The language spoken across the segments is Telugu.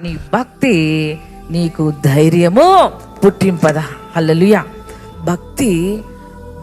నీ భక్తి నీకు ధైర్యము పుట్టింపదా. హల్లెలూయా. భక్తి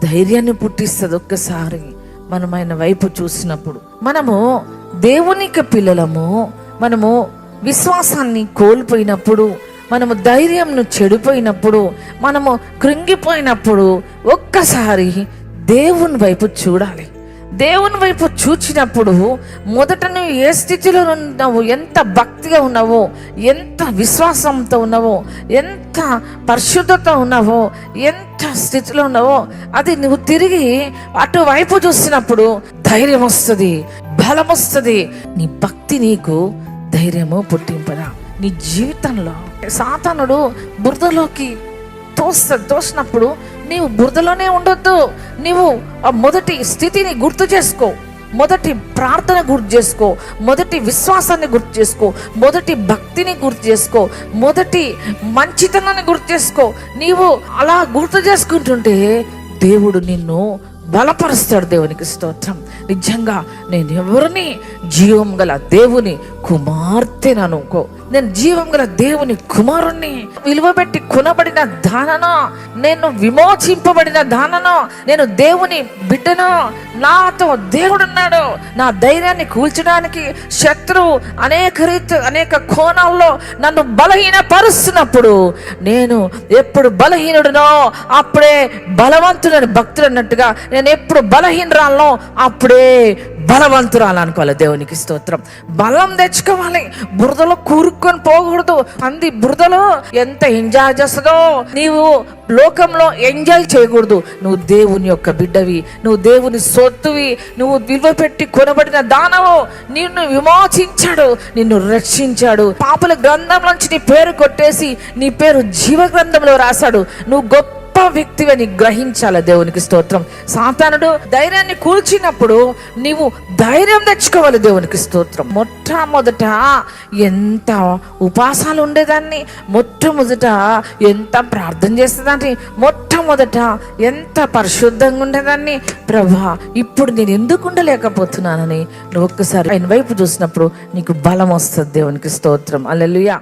ధైర్యాన్ని పుట్టిస్తుంది ఒక్కసారి మనం ఆయన వైపు చూసినప్పుడు. మనము దేవునికి పిల్లలము మనము విశ్వాసాన్ని కోల్పోయినప్పుడు మనము ధైర్యంను చెడిపోయినప్పుడు మనము కృంగిపోయినప్పుడు ఒక్కసారి దేవుని వైపు చూడాలి. దేవుని వైపు చూచినప్పుడు మొదట నువ్వు ఏ స్థితిలో ఉన్నావు ఎంత భక్తిగా ఉన్నావో ఎంత విశ్వాసంతో ఉన్నావో ఎంత పరిశుద్ధత ఉన్నావో ఎంత స్థితిలో ఉన్నావో అది నువ్వు తిరిగి అటువైపు చూసినప్పుడు ధైర్యం వస్తుంది బలం వస్తుంది. నీ భక్తి నీకు ధైర్యము పుట్టింపదా నీ జీవితంలో సాతానుడు బురదలోకి తోస్త తోసినప్పుడు నీవు బురదలోనే ఉండొద్దు. నీవు ఆ మొదటి స్థితిని గుర్తు చేసుకో. మొదటి ప్రార్థన గుర్తు చేసుకో. మొదటి విశ్వాసాన్ని గుర్తు చేసుకో. మొదటి భక్తిని గుర్తు చేసుకో. మొదటి మంచితనాన్ని గుర్తు చేసుకో. నీవు అలా గుర్తు చేసుకుంటుంటే దేవుడు నిన్ను బలపరుస్తాడు దేవునికి స్తోత్రం. నిజంగా నేను ఎవరిని జీవం గల దేవుని కుమార్తెను అనుకో నేను జీవం గల దేవుని కుమారుణ్ణి. విలువ పెట్టి కొనబడిన దానను? నేను విమోచింపబడిన దానను? నేను దేవుని బిడ్డను? నాతో దేవుడున్నాడు. నా ధైర్యాన్ని కూల్చడానికి శత్రువు అనేక రీతి అనేక కోణాల్లో నన్ను బలహీనపరుస్తున్నప్పుడు నేను ఎప్పుడు బలహీనుడునో అప్పుడే బలవంతుడని భక్తుడు అన్నట్టుగా నేను నేను ఎప్పుడు బలహీనరాలను అప్పుడే బలవంతురాలు అనుకోవాలి దేవునికి స్తోత్రం. బలం తెచ్చుకోవాలి. బురదలో కూరుకొని పోకూడదు. అంది బురదలో ఎంత ఎంజాయ్ చేస్తుందో నీవు లోకంలో ఎంజాయ్ చేయకూడదు. నువ్వు దేవుని యొక్క బిడ్డవి. నువ్వు దేవుని సొత్తువి. నువ్వు విలువ పెట్టి కొనబడిన దానవు నిన్ను విమోచించాడు. నిన్ను రక్షించాడు. పాపల గ్రంథం నుంచి నీ పేరు కొట్టేసి నీ పేరు జీవ గ్రంథంలో రాశాడు. నువ్వు గొప్ప గొప్ప వ్యక్తివని గ్రహించాలి దేవునికి స్తోత్రం. సాతానుడు ధైర్యాన్ని కూల్చినప్పుడు నీవు ధైర్యం తెచ్చుకోవాలి దేవునికి స్తోత్రం. మొట్టమొదట ఎంత ఉపాసాలు ఉండేదాన్ని మొట్టమొదట ఎంత ప్రార్థన చేసేదాన్ని మొట్టమొదట ఎంత పరిశుద్ధంగా ఉండేదాన్ని. ప్రభా ఇప్పుడు నేను ఎందుకు ఉండలేకపోతున్నానని నువ్వు ఒక్కసారి ఆయన వైపు చూసినప్పుడు నీకు బలం వస్తుంది దేవునికి స్తోత్రం. అల్లెలుయా